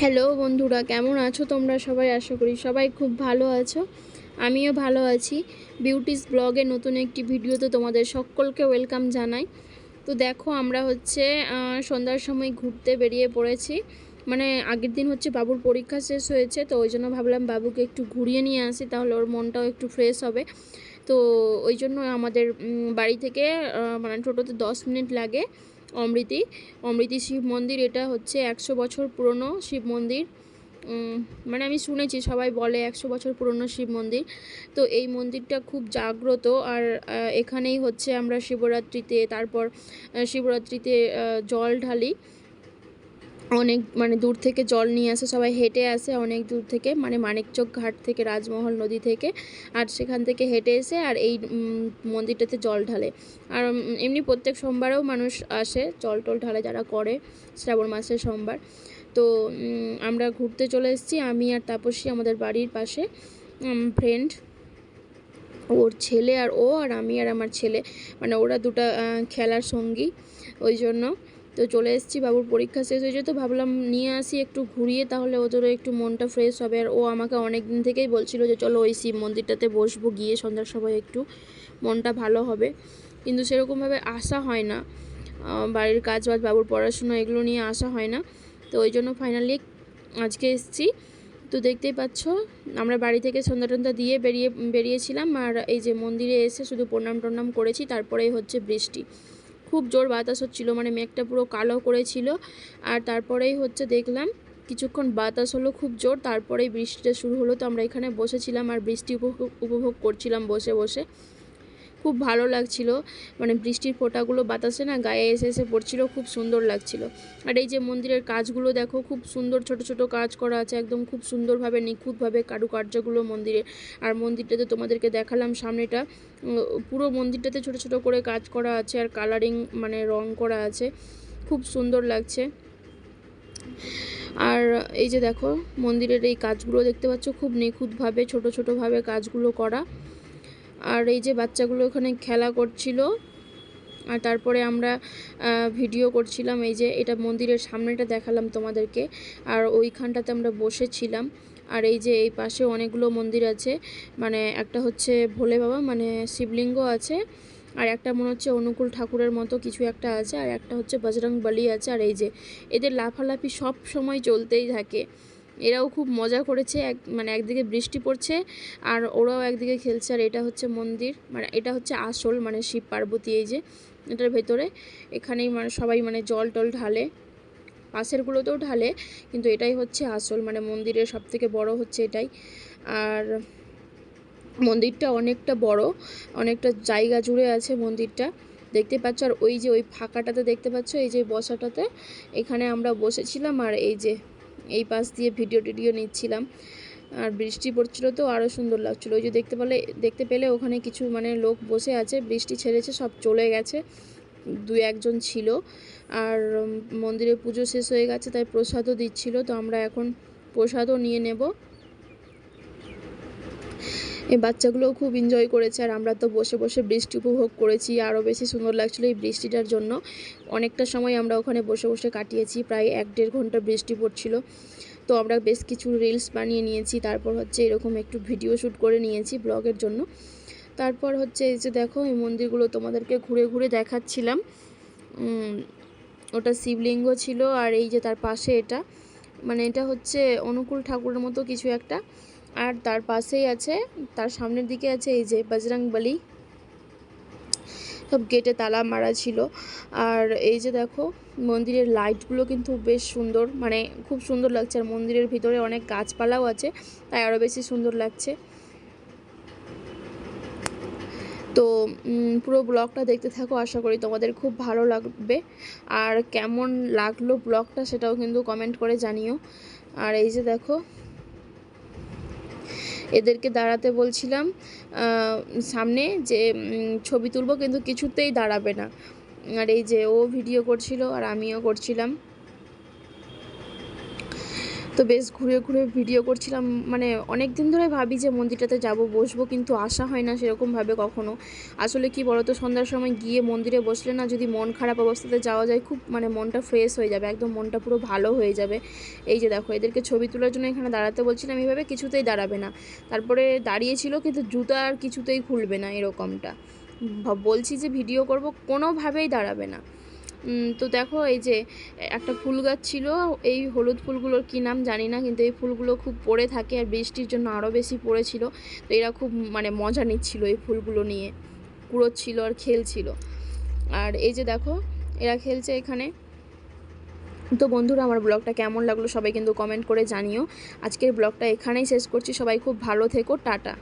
Hello বন্ধুরা, কেমন আছো তোমরা সবাই? আশা করি সবাই খুব ভালো আছো। আমিও ভালো আছি। বিউটিস ব্লগে নতুন একটি ভিডিওতে তোমাদের সকলকে ওয়েলকাম জানাই। তো দেখো, আমরা হচ্ছে সন্ধ্যার সময় ঘুরতে বেরিয়ে পড়েছি। মানে আগের দিন হচ্ছে বাবুর পরীক্ষা শেষ হয়েছে, তো ওই জন্য ভাবলাম বাবুকে একটু ঘুরিয়ে নিয়ে আসি, তাহলে ওর মনটাও একটু ফ্রেশ হবে। তো ওই জন্য আমাদের বাড়ি থেকে মানে টোটোতে দশ মিনিট লাগে। অমৃতি অমৃতি শিব মন্দির, এটা হচ্ছে একশো বছর পুরনো শিব মন্দির। মানে আমি শুনেছি, সবাই বলে একশো বছর পুরনো শিব মন্দির। তো এই মন্দিরটা খুব জাগ্রত আর এখানেই হচ্ছে আমরা শিবরাত্রিতে, তারপর শিবরাত্রিতে জল ঢালি। অনেক মানে দূর থেকে জল নিয়ে আসে, সবাই হেঁটে আসে অনেক দূর থেকে মানে মানিকচক ঘাট থেকে, রাজমহল নদী থেকে, আর সেখান থেকে হেঁটে এসে আর এই মন্দিরটাতে জল ঢালে। আর এমনি প্রত্যেক সোমবারেও মানুষ আসে, জল টল ঢালে যারা করে, শ্রাবণ মাসের সোমবার। তো আমরা ঘুরতে চলে এসেছি, আমি আর তাপসী আমাদের বাড়ির পাশে ফ্রেন্ড ওর ছেলে আর ও, আর আমি আর আমার ছেলে। মানে ওরা দুটা খেলার সঙ্গী, ওই জন্য। তো চলে এসেছি বাবুর পরীক্ষা শেষ হয়েছে তো ভাবলাম নিয়ে আসি একটু ঘুরিয়ে, তাহলে ওদেরও একটু মনটা ফ্রেশ হবে। আর ও আমাকে অনেক দিন থেকেই বলছিল যে, চলো ওই শিব মন্দিরটাতে বসবো, গিয়ে সন্ধ্যার সময় একটু মনটা ভালো হবে। কিন্তু সেরকমভাবে আসা হয় না। বাড়ির কাজ বাজ বাবুর পড়াশোনা এগুলো নিয়ে আসা হয় না। তো ওই জন্য ফাইনালি আজকে এসেছি। তো দেখতেই পাচ্ছ, আমরা বাড়ি থেকে সন্ধ্যা টন্ধা দিয়ে বেরিয়ে, বেরিয়েছিলাম। আর এই যে মন্দিরে এসে শুধু প্রণাম টনাম করেছি, তারপরেই হচ্ছে বৃষ্টি। খুব জোর বাতাস হচ্ছিল মানে মেঘটা পুরো কালো করেছিল। আর তারপরেই হচ্ছে দেখলাম কিছুক্ষণ বাতাস হলো খুব জোর, তারপরেই বৃষ্টিটা শুরু হলো। তো আমরা এখানে বসেছিলাম আর বৃষ্টি উপভোগ করছিলাম বসে বসে। খুব ভালো লাগছিল। মানে বৃষ্টির ফোঁটাগুলো বাতাসে না গায়ে এসে এসে পড়ছিল, খুব সুন্দর লাগছিল। আর এই যে মন্দিরের কাজগুলো দেখো, খুব সুন্দর ছোট ছোট কাজ করা আছে, একদম খুব সুন্দরভাবে, নিখুঁতভাবে কারুকার্যগুলো মন্দিরে। আর মন্দিরটাতে তোমাদেরকে দেখালাম সামনেটা পুরো মন্দিরটাতে ছোট ছোট করে কাজ করা আছে আর কালারিং মানে রং করা আছে। খুব সুন্দর লাগছে। আর এই যে দেখো, মন্দিরের এই কাজগুলো দেখতে পাচ্ছ, খুব নিখুঁতভাবে, ছোট ছোটোভাবে কাজগুলো করা। আর এই যে বাচ্চাগুলো ওখানে খেলা করছিল, আর তারপরে আমরা ভিডিও করছিলাম, এই যে এটা মন্দিরের সামনেটা দেখালাম তোমাদেরকে, আর ওইখানটাতে আমরা বসেছিলাম, আর এই যে এই পাশে অনেকগুলো মন্দির আছে মানে একটা হচ্ছে ভোলে বাবা মানে শিবলিঙ্গ আছে, আর একটা মনে হচ্ছে অনুকূল ঠাকুরের মতো কিছু একটা আছে, আর একটা হচ্ছে বজরং বলি আছে, আর এই যে এদের লাফালাফি সব সময় চলতেই থাকে। এরাও খুব মজা করেছে, এক মানে একদিকে বৃষ্টি পড়ছে আর ওরাও একদিকে খেলছে আর এটা হচ্ছে মন্দির মানে এটা হচ্ছে আসল মানে শিব পার্বতী এই যে, এটার ভেতরে। এখানেই মানে সবাই মানে জল টল ঢালে পাশেরগুলোতেও ঢালে, কিন্তু এটাই হচ্ছে আসল মানে মন্দিরের সব থেকে বড় হচ্ছে এটাই। আর মন্দিরটা অনেকটা বড়, অনেকটা জায়গা জুড়ে আছে মন্দিরটা। দেখতে পাচ্ছ, আর ওই যে ওই ফাঁকাটাতে দেখতে পাচ্ছ, এই যে বসাটাতে, এখানে আমরা বসেছিলাম আর এই যে এই পাশ দিয়ে ভিডিও টিডিও নিচ্ছিলাম। আর বৃষ্টি পড়ছিল তো আরও সুন্দর লাগছিল। ওই যে দেখতে পেলে দেখতে পেলে ওখানে কিছু মানে লোক বসে আছে, বৃষ্টি ছেড়েছে, সব চলে গেছে। দু একজন ছিল। আর মন্দিরে পুজো শেষ হয়ে গেছে, তাই প্রসাদও দিচ্ছিল। তো আমরা এখন প্রসাদও নিয়ে নেব। এই বাচ্চাগুলোও খুব এনজয় করেছে আর আমরা তো বসে বসে বৃষ্টি উপভোগ করেছি। আরও বেশি সুন্দর লাগছিল এই বৃষ্টিটার জন্য। অনেকটা সময় আমরা ওখানে বসে বসে কাটিয়েছি, প্রায় এক দেড় ঘণ্টা বৃষ্টি পড়ছিল। তো আমরা বেশ কিছু রিলস বানিয়ে নিয়েছি, তারপর হচ্ছে এরকম একটু ভিডিও শ্যুট করে নিয়েছি ব্লগের জন্য। তারপর হচ্ছে এই যে দেখো, এই মন্দিরগুলো তোমাদেরকে ঘুরে ঘুরে দেখাচ্ছিলাম। ওটা শিবলিঙ্গ ছিল আর এই যে তার পাশে এটা। মানে এটা হচ্ছে অনুকূল ঠাকুরের মতো কিছু একটা। আর তার পাশেই আছে, তার সামনের দিকে আছে এই যে বজরং বলি। সব গেটে তালা মারা ছিল। আর এই যে দেখো, মন্দিরের লাইটগুলো কিন্তু বেশ সুন্দর মানে খুব সুন্দর লাগছে। আর মন্দিরের ভিতরে অনেক গাছপালাও আছে, তাই আরও বেশি সুন্দর লাগছে। তো পুরো ব্লগটা দেখতে থাকো, আশা করি তোমাদের খুব ভালো লাগবে। আর কেমন লাগল ব্লগটা সেটাও কিন্তু কমেন্ট করে জানিও। আর এই যে দেখো এদেরকে দাঁড়াতে বলছিলাম সামনে যে ছবি তুলবো কিন্তু কিছুতেই দাঁড়াবে না। আর এই যে ও ভিডিও করছিল আর আমিও করছিলাম। তো বেশ ঘুরে ঘুরে ভিডিও করছিলাম। মানে অনেক দিন ধরে ভাবি যে মন্দিরটাতে যাব, বসবো, কিন্তু আসা হয় না সেরকমভাবে কখনো। আসলে কি বলতো, সন্ধ্যার সময় গিয়ে মন্দিরে বসলে না যদি মন খারাপ অবস্থাতে যাওয়া যায়, খুব মানে মনটা ফ্রেশ হয়ে যাবে, একদম মনটা পুরো ভালো হয়ে যাবে। এই যে দেখো, এদেরকে ছবি তোলার জন্য এখানে দাঁড়াতে বলছিলাম এইভাবে কিছুতেই দাঁড়াবে না। তারপরে দাঁড়িয়েছিল, কিন্তু জুতো আর কিছুতেই খুলবে না এরকমটা। বলছি যে ভিডিও করব, কোনোভাবেই দাঁড়াবে না। তো দেখো এই যে একটা ফুল গাছ ছিল, এই হলুদ ফুলগুলোর কী নাম জানি না, কিন্তু এই ফুলগুলো খুব পড়ে থাকে আর বৃষ্টির জন্য আরও বেশি পড়েছিল। তো এরা খুব মানে মজা নিচ্ছিল এই ফুলগুলো নিয়ে, কুড়োচ্ছিল আর খেলছিল। আর এই যে দেখো, এরা খেলছে এখানে। তো বন্ধুরা, আমার ব্লগটা কেমন লাগল সবাই কিন্তু কমেন্ট করে জানিও। আজকের ব্লগটা এখানেই শেষ করছি, সবাই খুব ভালো থেকো, টাটা।